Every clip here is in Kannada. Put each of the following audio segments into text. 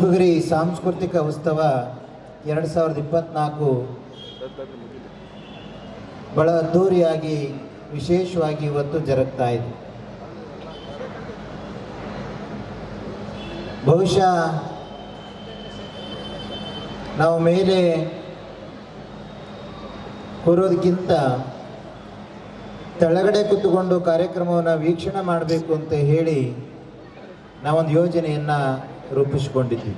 ಪುಷ್ಪಗಿರಿ ಸಾಂಸ್ಕೃತಿಕ ಉತ್ಸವ ಎರಡು ಸಾವಿರದ ಇಪ್ಪತ್ತ್ನಾಲ್ಕು ಬಹಳ ಅದ್ಧೂರಿಯಾಗಿ ವಿಶೇಷವಾಗಿ ಇವತ್ತು ಜರುಗ್ತಾ ಇದೆ. ಬಹುಶಃ ನಾವು ಮೇಲೆ ಕೂರೋದಕ್ಕಿಂತ ತೆಳಗಡೆ ಕೂತ್ಕೊಂಡು ಕಾರ್ಯಕ್ರಮವನ್ನು ವೀಕ್ಷಣೆ ಮಾಡಬೇಕು ಅಂತ ಹೇಳಿ ನಾವೊಂದು ಯೋಜನೆಯನ್ನು ರೂಪಿಸಿಕೊಂಡಿದ್ವಿ.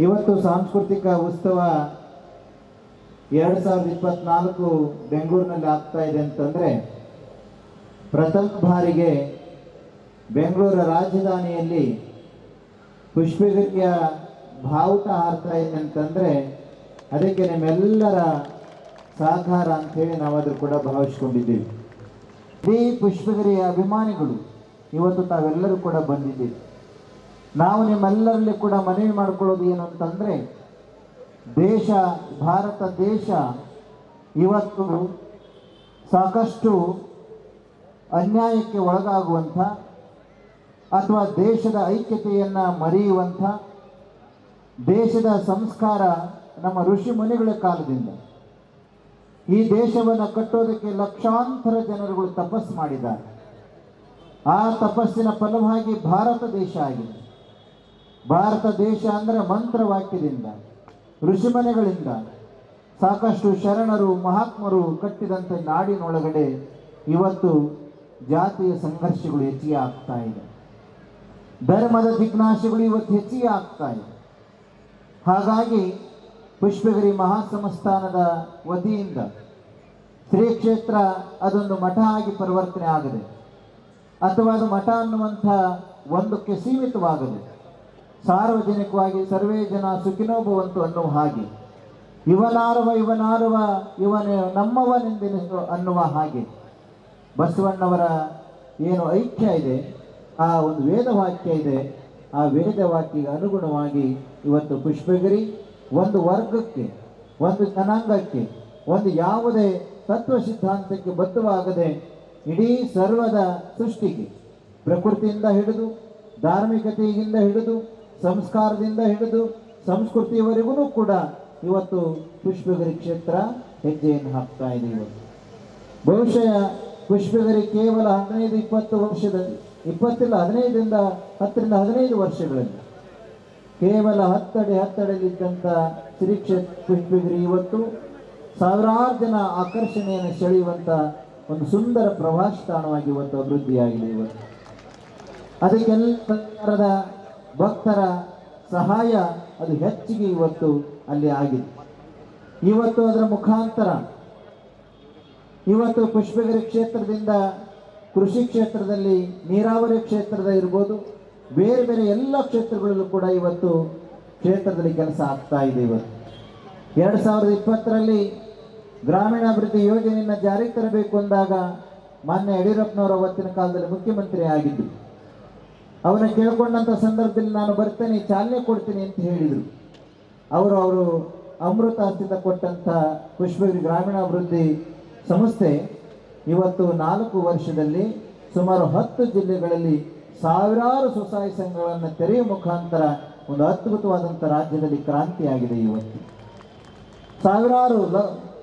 ಇವತ್ತು ಸಾಂಸ್ಕೃತಿಕ ಉತ್ಸವ ಎರಡು ಸಾವಿರದ ಇಪ್ಪತ್ನಾಲ್ಕು ಬೆಂಗಳೂರಿನಲ್ಲಿ ಆಗ್ತಾ ಇದೆ ಅಂತಂದರೆ, ಪ್ರಥಮ ಬಾರಿಗೆ ಬೆಂಗಳೂರ ರಾಜಧಾನಿಯಲ್ಲಿ ಪುಷ್ಪಗಿರಿಯ ಭಾವುಟ ಹಾರ್ತಾ ಇದೆ ಅಂತಂದರೆ, ಅದಕ್ಕೆ ನಿಮ್ಮೆಲ್ಲರ ಸಹಕಾರ ನಾವು ಅದ್ರ ಕೂಡ ಭಾವಿಸ್ಕೊಂಡಿದ್ದೀವಿ. ಇಡೀ ಪುಷ್ಪಗಿರಿಯ ಅಭಿಮಾನಿಗಳು ಇವತ್ತು ತಾವೆಲ್ಲರೂ ಕೂಡ ಬಂದಿದ್ದೀರಿ. ನಾವು ನಿಮ್ಮೆಲ್ಲರಲ್ಲಿ ಕೂಡ ಮನವಿ ಮಾಡ್ಕೊಳ್ಳೋದು ಏನು ಅಂತಂದರೆ ದೇಶ, ಭಾರತ ದೇಶ ಇವತ್ತು ಸಾಕಷ್ಟು ಅನ್ಯಾಯಕ್ಕೆ ಒಳಗಾಗುವಂಥ ಅಥವಾ ದೇಶದ ಐಕ್ಯತೆಯನ್ನು ಮರೆಯುವಂಥ ದೇಶದ ಸಂಸ್ಕಾರ ನಮ್ಮ ಋಷಿ ಮುನಿಗಳ ಕಾಲದಿಂದ ಈ ದೇಶವನ್ನು ಕಟ್ಟೋದಕ್ಕೆ ಲಕ್ಷಾಂತರ ಜನರುಗಳು ತಪಸ್ಸು ಮಾಡಿದ್ದಾರೆ. ಆ ತಪಸ್ಸಿನ ಫಲವಾಗಿ ಭಾರತ ದೇಶ ಆಗಿದೆ. ಭಾರತ ದೇಶ ಅಂದರೆ ಮಂತ್ರವಾಕ್ಯದಿಂದ ಋಷಿಮನೆಗಳಿಂದ ಸಾಕಷ್ಟು ಶರಣರು, ಮಹಾತ್ಮರು ಕಟ್ಟಿದಂತೆ ನಾಡಿನೊಳಗಡೆ ಇವತ್ತು ಜಾತಿಯ ಸಂಘರ್ಷಗಳು ಹೆಚ್ಚಿಗೆ ಆಗ್ತಾ ಇದೆ. ಧರ್ಮದ ದಿಗ್ನಾಶಗಳು ಇವತ್ತು ಹೆಚ್ಚಿಗೆ ಆಗ್ತಾ ಇದೆ. ಹಾಗಾಗಿ ಪುಷ್ಪಗಿರಿ ಮಹಾಸಂಸ್ಥಾನದ ವತಿಯಿಂದ ಶ್ರೀ ಕ್ಷೇತ್ರ ಅದೊಂದು ಮಠ ಆಗಿ ಪರಿವರ್ತನೆ ಆಗದೆ. ಅಥವಾ ಅದು ಮಠ ಅನ್ನುವಂಥ ಒಂದಕ್ಕೆ ಸೀಮಿತವಾಗದು ಸಾರ್ವಜನಿಕವಾಗಿ ಸರ್ವೇ ಜನ ಸುಖಿನೋಭವಂತು ಅನ್ನುವ ಹಾಗೆ. ಇವನಾರವ ಇವನಾರವ, ಇವನ ನಮ್ಮವನೆಂದೆನಿಸು ಅನ್ನುವ ಹಾಗೆ. ಬಸವಣ್ಣವರ ಏನು ಐಕ್ಯ ಇದೆ, ಆ ಒಂದು ವೇದವಾಕ್ಯ ಇದೆ, ಆ ವೇದವಾಕ್ಯಗೆ ಅನುಗುಣವಾಗಿ ಇವತ್ತು ಪುಷ್ಪಗಿರಿ ಒಂದು ವರ್ಗಕ್ಕೆ, ಒಂದು ಜನಾಂಗಕ್ಕೆ, ಒಂದು ಯಾವುದೇ ತತ್ವ ಸಿದ್ಧಾಂತಕ್ಕೆ ಬದ್ಧವಾಗದೆ ಇಡೀ ಸರ್ವದ ಸೃಷ್ಟಿಗೆ, ಪ್ರಕೃತಿಯಿಂದ ಹಿಡಿದು, ಧಾರ್ಮಿಕತೆಯಿಂದ ಹಿಡಿದು, ಸಂಸ್ಕಾರದಿಂದ ಹಿಡಿದು, ಸಂಸ್ಕೃತಿಯವರೆಗೂ ಕೂಡ ಇವತ್ತು ಪುಷ್ಪಗಿರಿ ಕ್ಷೇತ್ರ ಹೆಜ್ಜೆಯನ್ನು ಹಾಕ್ತಾ ಇದೆ ಇವತ್ತು ಬಹುಶಃ ಪುಷ್ಪಗಿರಿ ಕೇವಲ ಹದಿನೈದು, ಇಪ್ಪತ್ತು ವರ್ಷದಲ್ಲಿ ಇಪ್ಪತ್ತಿಲ್ಲ ಹದಿನೈದರಿಂದ ಹತ್ತರಿಂದ ಹದಿನೈದು ವರ್ಷಗಳಲ್ಲಿ, ಕೇವಲ ಹತ್ತಡಿ ಹತ್ತಡಲಿದ್ದಂಥ ಶ್ರೀ ಕ್ಷೇತ್ರ ಪುಷ್ಪಗಿರಿ ಇವತ್ತು ಸಾವಿರಾರು ಜನ ಆಕರ್ಷಣೆಯನ್ನು ಸೆಳೆಯುವಂಥ ಒಂದು ಸುಂದರ ಪ್ರವಾಸ ತಾಣವಾಗಿ ಇವತ್ತು ಅಭಿವೃದ್ಧಿಯಾಗಿದೆ ಇವತ್ತು. ಅದಕ್ಕೆಲ್ಲ ಸರ್ಕಾರದ ಭಕ್ತರ ಸಹಾಯ ಅದು ಹೆಚ್ಚಿಗೆ ಇವತ್ತು ಅಲ್ಲಿ ಆಗಿದೆ. ಇವತ್ತು ಅದರ ಮುಖಾಂತರ ಇವತ್ತು ಪುಷ್ಪಗಿರಿ ಕ್ಷೇತ್ರದಿಂದ ಕೃಷಿ ಕ್ಷೇತ್ರದಲ್ಲಿ ನೀರಾವರಿ ಕ್ಷೇತ್ರದ ಇರ್ಬೋದು, ಬೇರೆ ಬೇರೆ ಎಲ್ಲ ಕ್ಷೇತ್ರಗಳಲ್ಲೂ ಕೂಡ ಇವತ್ತು ಕ್ಷೇತ್ರದಲ್ಲಿ ಕೆಲಸ ಆಗ್ತಾ ಇದೆ ಇವತ್ತು. ಎರಡು ಸಾವಿರದ ಇಪ್ಪತ್ತರಲ್ಲಿ ಗ್ರಾಮೀಣಾಭಿವೃದ್ಧಿ ಯೋಜನೆಯನ್ನು ಜಾರಿಗೆ ತರಬೇಕು ಅಂದಾಗ ಮಾನ್ಯ ಯಡಿಯೂರಪ್ಪನವರು ಅವತ್ತಿನ ಕಾಲದಲ್ಲಿ ಮುಖ್ಯಮಂತ್ರಿ ಆಗಿದ್ದರು ಅವನ ಕೇಳ್ಕೊಂಡಂಥ ಸಂದರ್ಭದಲ್ಲಿ ನಾನು ಬರ್ತೇನೆ, ಚಾಲನೆ ಕೊಡ್ತೀನಿ ಅಂತ ಹೇಳಿದರು. ಅವರು ಅವರು ಅಮೃತ ಹಸ್ತಿಂದ ಕೊಟ್ಟಂಥ ಪುಷ್ಪಗಿರಿ ಗ್ರಾಮೀಣಾಭಿವೃದ್ಧಿ ಸಂಸ್ಥೆ ಇವತ್ತು ನಾಲ್ಕು ವರ್ಷದಲ್ಲಿ ಸುಮಾರು ಹತ್ತು ಜಿಲ್ಲೆಗಳಲ್ಲಿ ಸಾವಿರಾರು ಸ್ವಸಹಾಯ ಸಂಘಗಳನ್ನು ತೆರೆಯುವ ಮುಖಾಂತರ ಒಂದು ಅದ್ಭುತವಾದಂಥ ರಾಜ್ಯದಲ್ಲಿ ಕ್ರಾಂತಿಯಾಗಿದೆ ಇವತ್ತು ಸಾವಿರಾರು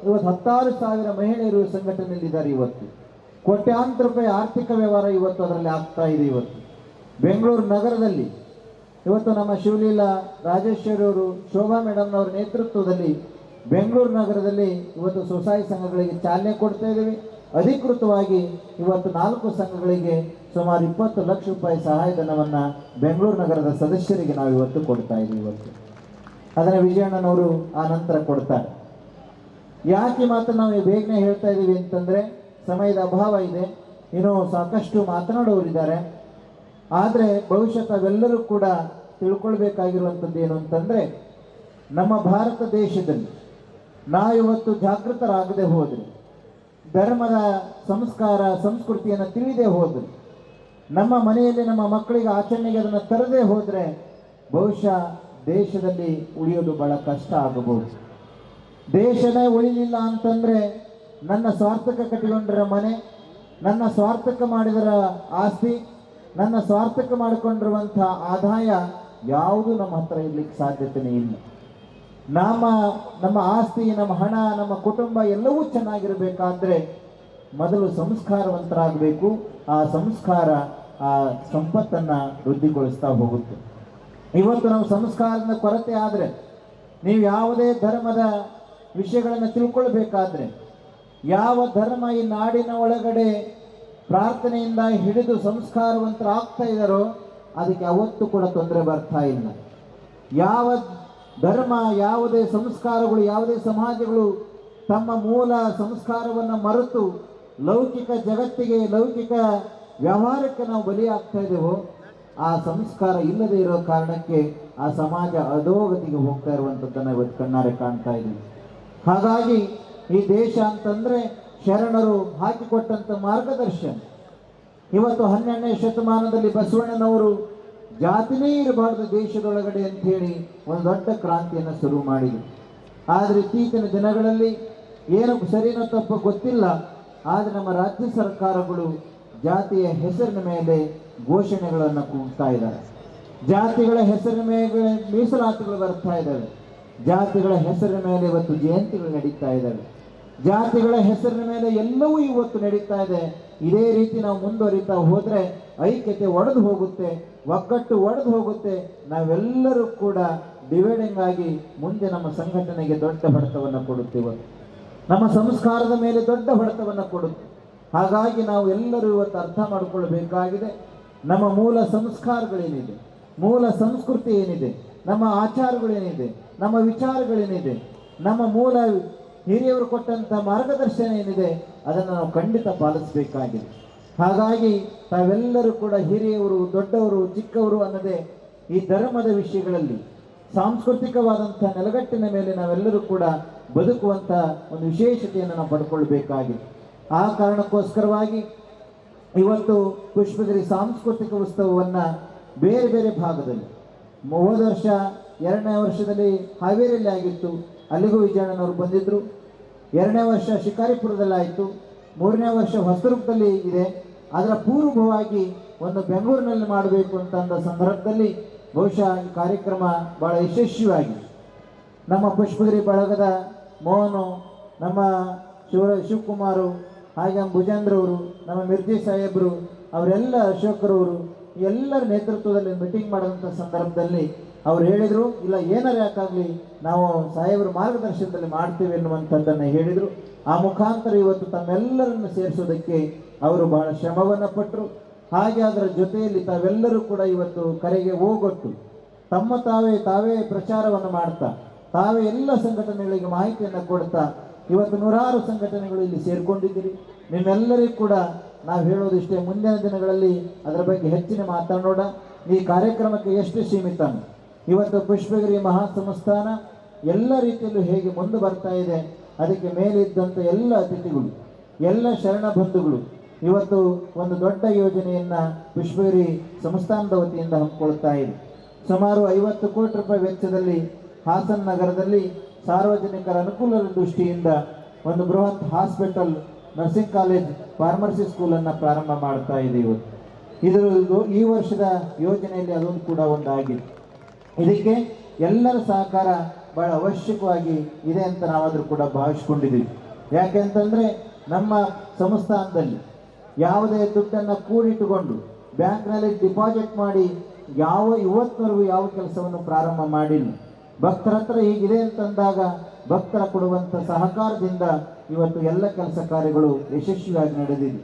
ಇವತ್ತು ಹತ್ತಾರು ಸಾವಿರ ಮಹಿಳೆಯರು ಸಂಘಟನೆಯಲ್ಲಿದ್ದಾರೆ ಇವತ್ತು. ಕೋಟ್ಯಾಂತರ ರೂಪಾಯಿ ಆರ್ಥಿಕ ವ್ಯವಹಾರ ಇವತ್ತು ಅದರಲ್ಲಿ ಆಗ್ತಾ ಇದೆ ಇವತ್ತು. ಬೆಂಗಳೂರು ನಗರದಲ್ಲಿ ಇವತ್ತು ನಮ್ಮ ಶಿವಲೀಲಾ ರಾಜೇಶ್ವರಿ ಅವರು, ಶೋಭಾ ಮೇಡಮ್ನವರ ನೇತೃತ್ವದಲ್ಲಿ ಬೆಂಗಳೂರು ನಗರದಲ್ಲಿ ಇವತ್ತು ಸ್ವಸಹಾಯ ಸಂಘಗಳಿಗೆ ಚಾಲನೆ ಕೊಡ್ತಾ ಇದ್ದೀವಿ. ಅಧಿಕೃತವಾಗಿ ಇವತ್ತು ನಾಲ್ಕು ಸಂಘಗಳಿಗೆ ಸುಮಾರು ಇಪ್ಪತ್ತು ಲಕ್ಷ ರೂಪಾಯಿ ಸಹಾಯಧನವನ್ನು ಬೆಂಗಳೂರು ನಗರದ ಸದಸ್ಯರಿಗೆ ನಾವು ಇವತ್ತು ಕೊಡ್ತಾ ಇದ್ದೀವಿ ಇವತ್ತು. ಅದನ್ನು ವಿಜಯಣ್ಣನವರು ಆ ನಂತರ ಕೊಡ್ತಾರೆ. ಯಾಕೆ ಮಾತ್ರ ನಾವು ಬೇಗನೆ ಹೇಳ್ತಾ ಇದ್ದೀವಿ ಅಂತಂದರೆ ಸಮಯದ ಅಭಾವ ಇದೆ. ಏನೋ ಸಾಕಷ್ಟು ಮಾತನಾಡೋರಿದ್ದಾರೆ ಆದರೆ ಬಹುಶಃ ತಾವೆಲ್ಲರೂ ಕೂಡ ತಿಳ್ಕೊಳ್ಬೇಕಾಗಿರುವಂಥದ್ದು ಏನು ಅಂತಂದರೆ ನಮ್ಮ ಭಾರತ ದೇಶದಲ್ಲಿ ನಾವಿವತ್ತು ಜಾಗೃತರಾಗದೆ ಹೋದರೆ, ಧರ್ಮದ ಸಂಸ್ಕಾರ, ಸಂಸ್ಕೃತಿಯನ್ನು ತಿಳಿದೇ ಹೋದರೆ, ನಮ್ಮ ಮನೆಯಲ್ಲಿ ನಮ್ಮ ಮಕ್ಕಳಿಗೆ ಆಚರಣೆಗೆ ಅದನ್ನು ತರದೇ ಹೋದರೆ ಬಹುಶಃ ದೇಶದಲ್ಲಿ ಉಳಿಯೋದು ಬಹಳ ಕಷ್ಟ ಆಗಬಹುದು. ದೇಶನೇ ಉಳಿಲಿಲ್ಲ ಅಂತಂದರೆ ನನ್ನ ಸ್ವಾರ್ಥಕ್ಕೆ ಕಟ್ಟಿಕೊಂಡಿರೋ ಮನೆ, ನನ್ನ ಸ್ವಾರ್ಥಕ ಮಾಡಿದರ ಆಸ್ತಿ, ನನ್ನ ಸ್ವಾರ್ಥಕ ಮಾಡಿಕೊಂಡಿರುವಂಥ ಆದಾಯ ಯಾವುದು ನಮ್ಮ ಹತ್ರ ಇರ್ಲಿಕ್ಕೆ ಸಾಧ್ಯತೆನೇ ಇಲ್ಲ. ನಮ್ಮ ನಮ್ಮ ಆಸ್ತಿ, ನಮ್ಮ ಹಣ, ನಮ್ಮ ಕುಟುಂಬ ಎಲ್ಲವೂ ಚೆನ್ನಾಗಿರಬೇಕಾದ್ರೆ ಮೊದಲು ಸಂಸ್ಕಾರವಂತರಾಗಬೇಕು. ಆ ಸಂಸ್ಕಾರ, ಆ ಸಂಪತ್ತನ್ನು ವೃದ್ಧಿಗೊಳಿಸ್ತಾ ಹೋಗುತ್ತೆ. ಇವತ್ತು ನಾವು ಸಂಸ್ಕಾರದ ಕೊರತೆ ಆದರೆ ನೀವು ಯಾವುದೇ ಧರ್ಮದ ವಿಷಯಗಳನ್ನು ತಿಳ್ಕೊಳ್ಬೇಕಾದ್ರೆ ಯಾವ ಧರ್ಮ ಈ ನಾಡಿನ ಒಳಗಡೆ ಪ್ರಾರ್ಥನೆಯಿಂದ ಹಿಡಿದು ಸಂಸ್ಕಾರವಂತರಾಗ್ತಾ ಇದ್ದಾರೋ ಅದಕ್ಕೆ ಅವತ್ತು ಕೂಡ ತೊಂದರೆ ಬರ್ತಾ ಇಲ್ಲ. ಯಾವ ಧರ್ಮ, ಯಾವುದೇ ಸಂಸ್ಕಾರಗಳು, ಯಾವುದೇ ಸಮಾಜಗಳು ತಮ್ಮ ಮೂಲ ಸಂಸ್ಕಾರವನ್ನು ಮರೆತು ಲೌಕಿಕ ಜಗತ್ತಿಗೆ, ಲೌಕಿಕ ವ್ಯವಹಾರಕ್ಕೆ ನಾವು ಬಲಿಯಾಗ್ತಾ ಇದ್ದೇವೋ ಆ ಸಂಸ್ಕಾರ ಇಲ್ಲದೆ ಇರೋ ಕಾರಣಕ್ಕೆ ಆ ಸಮಾಜ ಅಧೋಗತಿಗೆ ಹೋಗ್ತಾ ಇರುವಂಥದ್ದನ್ನು ಇವತ್ತು ಕಣ್ಣಾರೆ ಕಾಣ್ತಾ ಇದ್ದೀವಿ. ಹಾಗಾಗಿ ಈ ದೇಶ ಅಂತಂದ್ರೆ ಶರಣರು ಹಾಕಿಕೊಟ್ಟಂತ ಮಾರ್ಗದರ್ಶನ. ಇವತ್ತು ಹನ್ನೆರಡನೇ ಶತಮಾನದಲ್ಲಿ ಬಸವಣ್ಣನವರು ಜಾತಿನೇ ಇರಬಾರ್ದು ದೇಶದೊಳಗಡೆ ಅಂತ ಹೇಳಿ ಒಂದು ದೊಡ್ಡ ಕ್ರಾಂತಿಯನ್ನು ಶುರು ಮಾಡಿದರು. ಆದರೆ ಇತ್ತೀಚಿನ ದಿನಗಳಲ್ಲಿ ಏನು ಸರಿನೋ ತಪ್ಪು ಗೊತ್ತಿಲ್ಲ. ಆದರೆ ನಮ್ಮ ರಾಜ್ಯ ಸರ್ಕಾರಗಳು ಜಾತಿಯ ಹೆಸರಿನ ಮೇಲೆ ಘೋಷಣೆಗಳನ್ನು ಕೂಗ್ತಾ ಇದ್ದಾರೆ. ಜಾತಿಗಳ ಹೆಸರಿನ ಮೇಲೆ ಮೀಸಲಾತಿಗಳು ಬರ್ತಾ ಇದ್ದಾವೆ. ಜಾತಿಗಳ ಹೆಸರಿನ ಮೇಲೆ ಇವತ್ತು ಜಯಂತಿಗಳು ನಡೀತಾ ಇದ್ದಾವೆ. ಜಾತಿಗಳ ಹೆಸರಿನ ಮೇಲೆ ಎಲ್ಲವೂ ಇವತ್ತು ನಡೀತಾ ಇದೆ. ಇದೇ ರೀತಿ ನಾವು ಮುಂದುವರಿತಾ ಹೋದರೆ ಐಕ್ಯತೆ ಒಡೆದು ಹೋಗುತ್ತೆ, ಒಗ್ಗಟ್ಟು ಒಡೆದು ಹೋಗುತ್ತೆ. ನಾವೆಲ್ಲರೂ ಕೂಡ ಡಿವೈಡಿಂಗ್ ಆಗಿ ಮುಂದೆ ನಮ್ಮ ಸಂಘಟನೆಗೆ ದೊಡ್ಡ ಹೊಡೆತವನ್ನು ಕೊಡುತ್ತೇವೆ. ನಮ್ಮ ಸಂಸ್ಕಾರದ ಮೇಲೆ ದೊಡ್ಡ ಹೊಡೆತವನ್ನು ಕೊಡುತ್ತೆ. ಹಾಗಾಗಿ ನಾವು ಎಲ್ಲರೂ ಇವತ್ತು ಅರ್ಥ ಮಾಡಿಕೊಳ್ಳಬೇಕಾಗಿದೆ ನಮ್ಮ ಮೂಲ ಸಂಸ್ಕಾರಗಳೇನಿದೆ? ಮೂಲ ಸಂಸ್ಕೃತಿ ಏನಿದೆ? ನಮ್ಮ ಆಚಾರಗಳೇನಿದೆ? ನಮ್ಮ ವಿಚಾರಗಳೇನಿದೆ, ನಮ್ಮ ಮೂಲ ಹಿರಿಯವರು ಕೊಟ್ಟಂತ ಮಾರ್ಗದರ್ಶನ ಏನಿದೆ, ಅದನ್ನು ನಾವು ಖಂಡಿತ ಪಾಲಿಸಬೇಕಾಗಿದೆ. ಹಾಗಾಗಿ ತಾವೆಲ್ಲರೂ ಕೂಡ ಹಿರಿಯವರು, ದೊಡ್ಡವರು, ಚಿಕ್ಕವರು ಅನ್ನದೇ ಈ ಧರ್ಮದ ವಿಷಯಗಳಲ್ಲಿ, ಸಾಂಸ್ಕೃತಿಕವಾದಂಥ ನೆಲಗಟ್ಟಿನ ಮೇಲೆ ನಾವೆಲ್ಲರೂ ಕೂಡ ಬದುಕುವಂಥ ಒಂದು ವಿಶೇಷತೆಯನ್ನು ನಾವು ಪಡ್ಕೊಳ್ಬೇಕಾಗಿದೆ. ಆ ಕಾರಣಕ್ಕೋಸ್ಕರವಾಗಿ ಇವತ್ತು ಪುಷ್ಪಗಿರಿ ಸಾಂಸ್ಕೃತಿಕ ಉತ್ಸವವನ್ನು ಬೇರೆ ಬೇರೆ ಭಾಗದಲ್ಲಿ, ಹೋದ ವರ್ಷ ಎರಡನೇ ವರ್ಷದಲ್ಲಿ ಹಾವೇರಿಯಲ್ಲಿ ಆಗಿತ್ತು. ಅಲ್ಲಿಗೂ ವಿಜಯಣ್ಣನವರು ಬಂದಿದ್ದರು ಎರಡನೇ ವರ್ಷ ಶಿಕಾರಿಪುರದಲ್ಲಾಯಿತು. ಮೂರನೇ ವರ್ಷ ಹೊಸದುರ್ಗದಲ್ಲಿ ಇದೆ. ಅದರ ಪೂರ್ವವಾಗಿ ಒಂದು ಬೆಂಗಳೂರಿನಲ್ಲಿ ಮಾಡಬೇಕು ಅಂತಂದ ಸಂದರ್ಭದಲ್ಲಿ ಬಹುಶಃ ಈ ಕಾರ್ಯಕ್ರಮ ಬಹಳ ಯಶಸ್ವಿಯಾಗಿದೆ. ನಮ್ಮ ಪುಷ್ಪಗಿರಿ ಬಳಗದ ಮೋಹನು, ನಮ್ಮ ಶಿವ, ಶಿವಕುಮಾರು, ಹಾಗೆ ಭುಜೇಂದ್ರವರು, ನಮ್ಮ ಮಿರ್ಜಿ ಸಾಹೇಬರು, ಅವರೆಲ್ಲ ಅಶೋಕರವರು ಎಲ್ಲರ ನೇತೃತ್ವದಲ್ಲಿ ಮೀಟಿಂಗ್ ಮಾಡಿದಂಥ ಸಂದರ್ಭದಲ್ಲಿ ಅವ್ರು ಹೇಳಿದರು, ಇಲ್ಲ, ಏನಾರು ಯಾಕಾಗಲಿ ನಾವು ಸಾಹೇಬರ ಮಾರ್ಗದರ್ಶನದಲ್ಲಿ ಮಾಡ್ತೀವಿ ಎನ್ನುವಂಥದ್ದನ್ನು ಹೇಳಿದರು. ಆ ಮುಖಾಂತರ ಇವತ್ತು ತಮ್ಮೆಲ್ಲರನ್ನು ಸೇರಿಸೋದಕ್ಕೆ ಅವರು ಬಹಳ ಶ್ರಮವನ್ನು ಪಟ್ಟರು ಹಾಗೆ ಅದರ ಜೊತೆಯಲ್ಲಿ ತಾವೆಲ್ಲರೂ ಕೂಡ ಇವತ್ತು ಕರೆಗೆ ಹೋಗೊಟ್ಟು, ತಮ್ಮ ತಾವೇ ತಾವೇ ಪ್ರಚಾರವನ್ನು ಮಾಡ್ತಾ, ತಾವೇ ಎಲ್ಲ ಸಂಘಟನೆಗಳಿಗೆ ಮಾಹಿತಿಯನ್ನು ಕೊಡ್ತಾ, ಇವತ್ತು ನೂರಾರು ಸಂಘಟನೆಗಳು ಇಲ್ಲಿ ಸೇರಿಕೊಂಡಿದ್ದೀರಿ. ನಿಮ್ಮೆಲ್ಲರಿಗೂ ಕೂಡ ನಾವು ಹೇಳೋದಿಷ್ಟೇ ಮುಂದಿನ ದಿನಗಳಲ್ಲಿ ಅದರ ಬಗ್ಗೆ ಹೆಚ್ಚಿನ ಮಾತಾಡೋಣ ಈ ಕಾರ್ಯಕ್ರಮಕ್ಕೆ ಎಷ್ಟು ಸೀಮಿತ? ಇವತ್ತು ಪುಷ್ಪಗಿರಿ ಮಹಾ ಸಂಸ್ಥಾನ ಎಲ್ಲ ರೀತಿಯಲ್ಲೂ ಹೇಗೆ ಮುಂದೆ ಬರ್ತಾ ಇದೆ, ಅದಕ್ಕೆ ಮೇಲಿದ್ದಂಥ ಎಲ್ಲ ಅತಿಥಿಗಳು, ಎಲ್ಲ ಶರಣ ಬಂಧುಗಳು, ಇವತ್ತು ಒಂದು ದೊಡ್ಡ ಯೋಜನೆಯನ್ನ ಪುಷ್ಪಗಿರಿ ಸಂಸ್ಥಾನದ ವತಿಯಿಂದ ಹಮ್ಮಿಕೊಳ್ತಾ ಇದೆ. ಸುಮಾರು ಐವತ್ತು ಕೋಟಿ ರೂಪಾಯಿ ವೆಚ್ಚದಲ್ಲಿ ಹಾಸನ ನಗರದಲ್ಲಿ ಸಾರ್ವಜನಿಕರ ಅನುಕೂಲದ ದೃಷ್ಟಿಯಿಂದ ಒಂದು ಬೃಹತ್ ಹಾಸ್ಪಿಟಲ್, ನರ್ಸಿಂಗ್ ಕಾಲೇಜ್, ಫಾರ್ಮಸಿ ಸ್ಕೂಲನ್ನು ಪ್ರಾರಂಭ ಮಾಡ್ತಾ ಇದೆ ಇವತ್ತು. ಇದು ಈ ವರ್ಷದ ಯೋಜನೆಯಲ್ಲಿ ಅದೊಂದು ಕೂಡ ಒಂದಾಗಿದೆ. ಇದಕ್ಕೆ ಎಲ್ಲರ ಸಹಕಾರ ಬಹಳ ಅವಶ್ಯಕವಾಗಿ ಇದೆ ಅಂತ ನಾವಾದರೂ ಕೂಡ ಭಾವಿಸ್ಕೊಂಡಿದ್ದೀವಿ. ಯಾಕೆಂತಂದರೆ ನಮ್ಮ ಸಂಸ್ಥಾನದಲ್ಲಿ ಯಾವುದೇ ದುಡ್ಡನ್ನು ಕೂಡಿಟ್ಟುಕೊಂಡು ಬ್ಯಾಂಕ್ನಲ್ಲಿ ಡಿಪಾಸಿಟ್ ಮಾಡಿ ಯಾವ ಇವತ್ತಿನವರೆಗೂ ಯಾವ ಕೆಲಸವನ್ನು ಪ್ರಾರಂಭ ಮಾಡಿಲ್ಲ. ಭಕ್ತರ ಹತ್ರ ಹೀಗಿದೆ ಅಂತಂದಾಗ ಭಕ್ತರ ಕೊಡುವಂಥ ಸಹಕಾರದಿಂದ ಇವತ್ತು ಎಲ್ಲ ಕೆಲಸ ಕಾರ್ಯಗಳು ಯಶಸ್ವಿಯಾಗಿ ನಡೆದಿದೆ.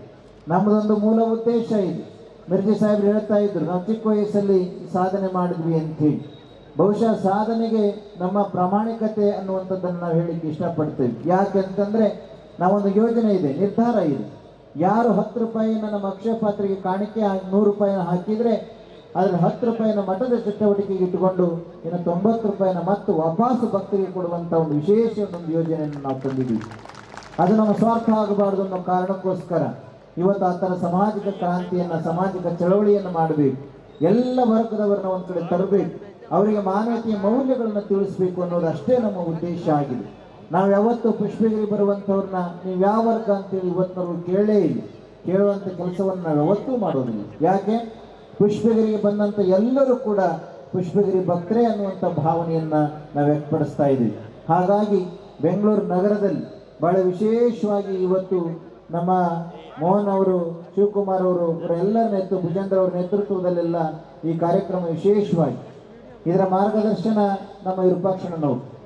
ನಮ್ಮದೊಂದು ಮೂಲ ಉದ್ದೇಶ ಇದೆ. ಮಿರ್ಜಿ ಸಾಹೇಬ್ರು ಹೇಳ್ತಾ ಇದ್ರು, ನಾವು ಚಿಕ್ಕ ವಯಸ್ಸಲ್ಲಿ ಸಾಧನೆ ಮಾಡಿದ್ವಿ ಅಂತೇಳಿ ಬಹುಶಃ ಸಾಧನೆಗೆ ನಮ್ಮ ಪ್ರಾಮಾಣಿಕತೆ ಅನ್ನುವಂಥದ್ದನ್ನು ನಾವು ಹೇಳಿಕ್ಕೆ ಇಷ್ಟಪಡ್ತೇವೆ. ಯಾಕೆ ಅಂತಂದರೆ ನಾವೊಂದು ಯೋಜನೆ ಇದೆ, ನಿರ್ಧಾರ ಇದೆ. ಯಾರು ಹತ್ತು ರೂಪಾಯಿನ ನಮ್ಮ ಅಕ್ಷಯ ಪಾತ್ರೆಗೆ ಕಾಣಿಕೆ ನೂರು ರೂಪಾಯಿನ ಹಾಕಿದರೆ ಅದರ ಹತ್ತು ರೂಪಾಯಿನ ಮಠದ ಚಟುವಟಿಕೆಗೆ ಇಟ್ಟುಕೊಂಡು ಇನ್ನು ತೊಂಬತ್ತು ರೂಪಾಯಿನ ಮತ್ತು ವಾಪಾಸು ಭಕ್ತರಿಗೆ ಕೊಡುವಂಥ ಒಂದು ವಿಶೇಷ ಒಂದು ಯೋಜನೆಯನ್ನು ನಾವು ತಂದಿದ್ದೀವಿ. ಅದು ನಮ್ಮ ಸ್ವಾರ್ಥ ಆಗಬಾರ್ದು ಅನ್ನೋ ಕಾರಣಕ್ಕೋಸ್ಕರ ಇವತ್ತು ಆ ಥರ ಸಾಮಾಜಿಕ ಕ್ರಾಂತಿಯನ್ನು, ಸಾಮಾಜಿಕ ಚಳವಳಿಯನ್ನು ಮಾಡಬೇಕು. ಎಲ್ಲ ವರ್ಗದವರನ್ನ ಒಂದು ಕಡೆ ತರಬೇಕು. ಅವರಿಗೆ ಮಾನವೀಯತೆಯ ಮೌಲ್ಯಗಳನ್ನು ತಿಳಿಸ್ಬೇಕು ಅನ್ನೋದು ಅಷ್ಟೇ ನಮ್ಮ ಉದ್ದೇಶ ಆಗಿದೆ. ನಾವು ಯಾವತ್ತೂ ಪುಷ್ಪಗಿರಿ ಬರುವಂಥವ್ರನ್ನ ನೀವು ಯಾವ ವರ್ಗ ಅಂತೇಳಿ ಇವತ್ತಿನವ್ರು ಕೇಳೇ ಇಲ್ಲ. ಕೇಳುವಂಥ ಕೆಲಸವನ್ನು ನಾವು ಯಾವತ್ತೂ ಮಾಡೋದಿಲ್ಲ. ಯಾಕೆ? ಪುಷ್ಪಗಿರಿಗೆ ಬಂದಂಥ ಎಲ್ಲರೂ ಕೂಡ ಪುಷ್ಪಗಿರಿ ಭಕ್ತರೇ ಅನ್ನುವಂಥ ಭಾವನೆಯನ್ನು ನಾವು ವ್ಯಕ್ತಪಡಿಸ್ತಾ ಇದ್ದೀವಿ. ಹಾಗಾಗಿ ಬೆಂಗಳೂರು ನಗರದಲ್ಲಿ ಬಹಳ ವಿಶೇಷವಾಗಿ ಇವತ್ತು ನಮ್ಮ ಮೋಹನ್ ಅವರು, ಶಿವಕುಮಾರ್ ಅವರು ಇವರೆಲ್ಲರ ನೇತೃತ್ವ, ಭುಜೇಂದ್ರ ಅವರ ನೇತೃತ್ವದಲ್ಲೆಲ್ಲ ಈ ಕಾರ್ಯಕ್ರಮ ವಿಶೇಷವಾಗಿ ಇದರ ಮಾರ್ಗದರ್ಶನ ನಮ್ಮ ವಿರೂಪಾಕ್ಷಣ್ಣನವರು